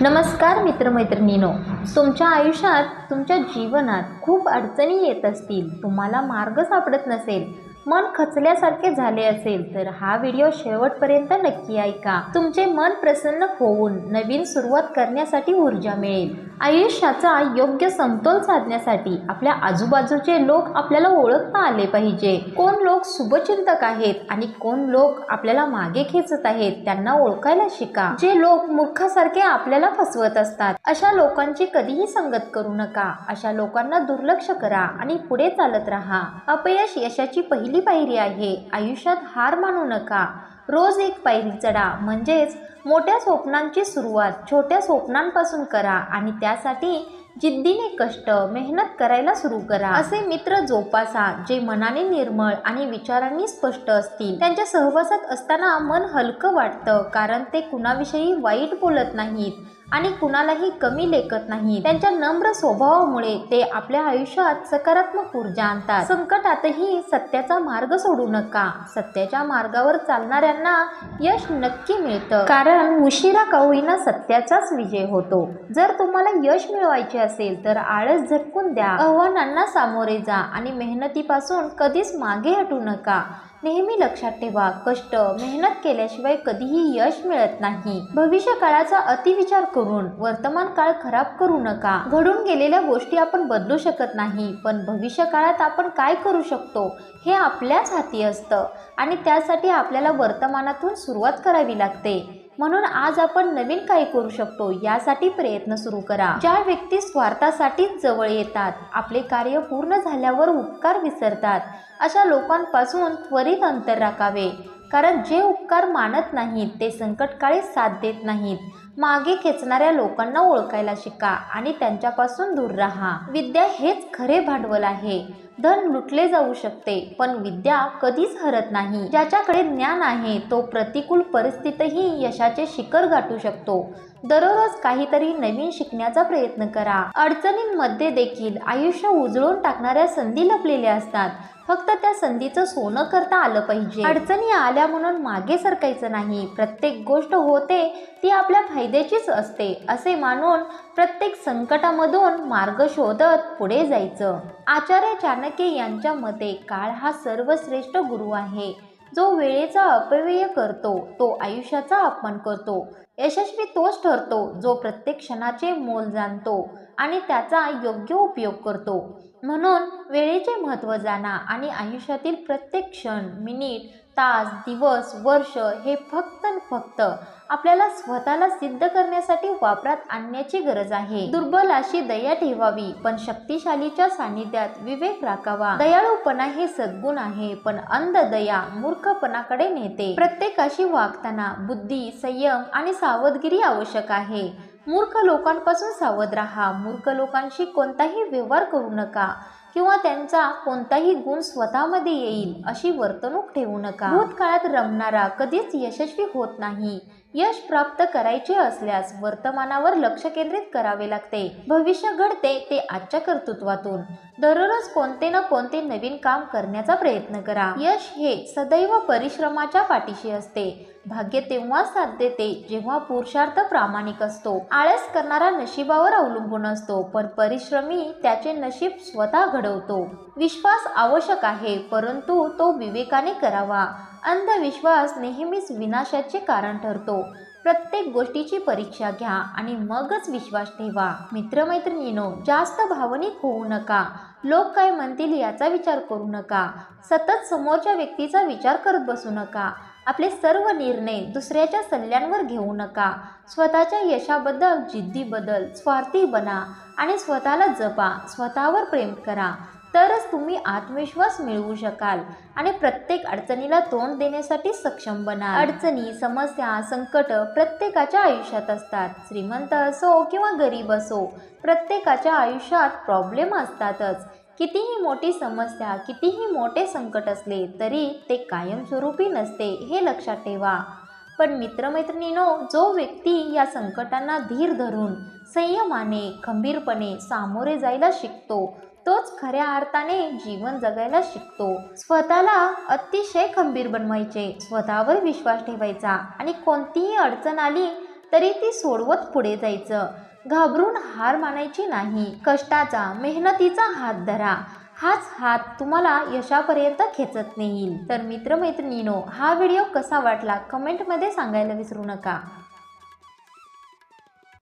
नमस्कार मित्रमैत्रिणीनो. तुमच्या आयुष्यात तुमच्या जीवनात खूप अडचणी येत असतील. तुम्हाला मार्ग सापडत नसेल मन खचल्यासारखे झाले असेल तर हा व्हिडिओ शेवटपर्यंत नक्की ऐका. तुमचे मन प्रसन्न होऊन नवीन सुरुवात करण्यासाठी ऊर्जा मिळेल. आयुष्याचा योग्य समतोल साधण्यासाठी आपल्या आजूबाजूचे लोक आपल्याला ओळखता आले पाहिजे. कोण लोक शुभचिंतक आहेत आणि कोण लोक आपल्याला मागे खेचत आहेत त्यांना ओळखायला शिका. जे लोक मूर्खासारखे आपल्याला फसवत असतात अशा लोकांची कधीही संगत करू नका. अशा लोकांना दुर्लक्ष करा आणि पुढे चालत राहा. अपयश यशाची पहिली पायरी आहे. आयुष्यात हार मानू नका. रोज एक पायरी चढा. म्हणजेच मोठ्या स्वप्नांची सुरुवात छोट्या स्वप्नांपासून करा आणि त्या त्यासाठी जिद्दीने कष्ट मेहनत करायला सुरू करा. असे मित्र जोपासा जे मनाने निर्मळ आणि विचारांनी स्पष्ट असतील. त्यांच्या सहवासात असताना मन हलकं वाटतं कारण ते कुणाविषयी वाईट बोलत नाहीत. आणि कुणालाही कमी लेखत नाही. त्यांच्या नम्र स्वभावामुळे ते आपल्या आयुष्यात सकारात्मक ऊर्जा आणतात. संकटातही सत्याचा मार्ग सोडू नका. सत्याच्या मार्गावर चालणाऱ्यांना यश नक्की मिळतं. कारण उशिरा कवळीना सत्याचाच विजय होतो. जर तुम्हाला यश मिळवायचे असेल तर आळस झटकून द्या. आव्हानांना सामोरे जा आणि मेहनतीपासून कधीच मागे हटू नका. नेहमी लक्षात ठेवा कष्ट मेहनत केल्याशिवाय कधीही यश मिळत नाही. भविष्य काळाचा अतिविचार करून वर्तमान काळ खराब करू नका. घडून गेलेल्या गोष्टी आपण बदलू शकत नाही पण भविष्य काळात आपण काय करू शकतो हे आपल्याच हाती असतं आणि त्यासाठी आपल्याला वर्तमानातून सुरुवात करावी लागते. म्हणून आज आपण नवीन काही करू शकतो यासाठी प्रयत्न सुरू करा. ज्या व्यक्ती स्वार्थासाठीच जवळ येतात आपले कार्य पूर्ण झाल्यावर उपकार विसरतात. अशा लोकांपासून त्वरित अंतर राखावे. कारण जे उपकार मानत नाहीत ते संकटकाळी साथ देत नाहीत. मागे खेचणाऱ्या लोकांना ओळखायला शिका आणि त्यांच्यापासून दूर राहा. विद्या हेच खरे भांडवल आहे. धन लुटले जाऊ शकते पण विद्या कधीच हरत नाही. ज्याच्याकडे ज्ञान आहे तो प्रतिकूल परिस्थितीतही यशाचे शिखर गाठू शकतो. दररोज काहीतरी नवीन शिकण्याचा प्रयत्न करा. अडचणींमध्ये देखील आयुष्य उजळून टाकणाऱ्या संधी लपलेल्या असतात. फक्त त्या संधीचं सोनं करता आलं पाहिजे. अडचणी आल्या म्हणून मागे सरकायचं नाही. प्रत्येक गोष्ट होते ती आपल्या फायद्याचीच असते असे मानून प्रत्येक संकटामधून मार्ग शोधत पुढे जायचं. आचार्य चाणक्य यांच्या मते काळ हा सर्वश्रेष्ठ गुरु आहे. जो वेळेचा अपव्यय करतो तो आयुष्याचा अपमान करतो. यशस्वी तोच ठरतो जो प्रत्येक क्षणाचे मोल जाणतो आणि त्याचा योग्य उपयोग करतो. म्हणून वेळेचे महत्त्व जाणा आणि आयुष्यातील प्रत्येक क्षण मिनिट तास दिवस वर्ष हे फक्त फक्त आपल्याला स्वतःला सिद्ध करण्यासाठी वापरात आणण्याची गरज आहे. दुर्बल अशी दया ठेवावी पण शक्तिशालीच्या सानिध्यात विवेक राखावा. दयाळूपणा हे सद्गुण आहे पण अंध दया मूर्खपणाकडे नेते. प्रत्येकाशी वागताना बुद्धी संयम आणि सावधगिरी आवश्यक आहे. मूर्ख लोकांपासून सावध राहा. मूर्ख लोकांशी कोणताही व्यवहार करू नका. किंवा त्यांचा कोणताही गुण स्वतःमध्ये येईल अशी वर्तणूक ठेवू नका. भूतकाळात रमणारा कधीच यशस्वी होत नाही. यश प्राप्त करायचे असल्यास वर्तमानावर लक्ष केंद्रित करावे लागते. भविष्य घडते ते आजच्या कर्तृत्वातून. दररोज कोणते ना कोणते नवीन काम करण्याचा प्रयत्न करा. यश हे सदैव परिश्रमाच्या पाठीशी असते. भाग्य तेव्हा साथ देते जेव्हा पुरुषार्थ प्रामाणिक असतो. आळस करणारा नशिबावर अवलंबून असतो पण परिश्रमी त्याचे नशीब स्वतः घडवतो. विश्वास आवश्यक आहे परंतु तो विवेकाने करावा. अंधविश्वास नेहमीच विनाशाचे कारण ठरतो. प्रत्येक गोष्टीची परीक्षा घ्या आणि मगच विश्वास ठेवा. मित्रमैत्रिणीनो जास्त भावनिक होऊ नका. लोक काय म्हणतील याचा विचार करू नका. सतत समोरच्या व्यक्तीचा विचार करत बसू नका. आपले सर्व निर्णय दुसऱ्याच्या सल्ल्यांवर घेऊ नका. स्वतःच्या यशाबद्दल जिद्दी बदल स्वार्थी बना आणि स्वतःला जपा. स्वतःवर प्रेम करा. तरच तुम्ही आत्मविश्वास मिळवू शकाल आणि प्रत्येक अडचणीला तोंड देण्यासाठी सक्षम बना अडचणी समस्या संकट प्रत्येकाच्या आयुष्यात असतात. श्रीमंत असो किंवा गरीब असो प्रत्येकाच्या आयुष्यात प्रॉब्लेम असतातच. कितीही मोठी समस्या कितीही मोठे संकट असले तरी ते कायमस्वरूपी नसते हे लक्षात ठेवा. पण मित्रमैत्रिणीनो जो व्यक्ती या संकटांना धीर धरून संयमाने खंबीरपणे सामोरे जायला शिकतो तोच खऱ्या अर्थाने जीवन जगायला शिकतो. स्वतःला अतिशय खंबीर बनवायचे स्वतःवर विश्वास ठेवायचा आणि कोणतीही अडचण आली तरी ती सोडवत पुढे जायचं. घाबरून हार मानायची नाही. कष्टाचा मेहनतीचा हात धरा. हाच हात तुम्हाला यशापर्यंत खेचत नेईल. तर मित्रमैत्रिणीनो हा व्हिडिओ कसा वाटला? कमेंटमध्ये सांगायला विसरू नका.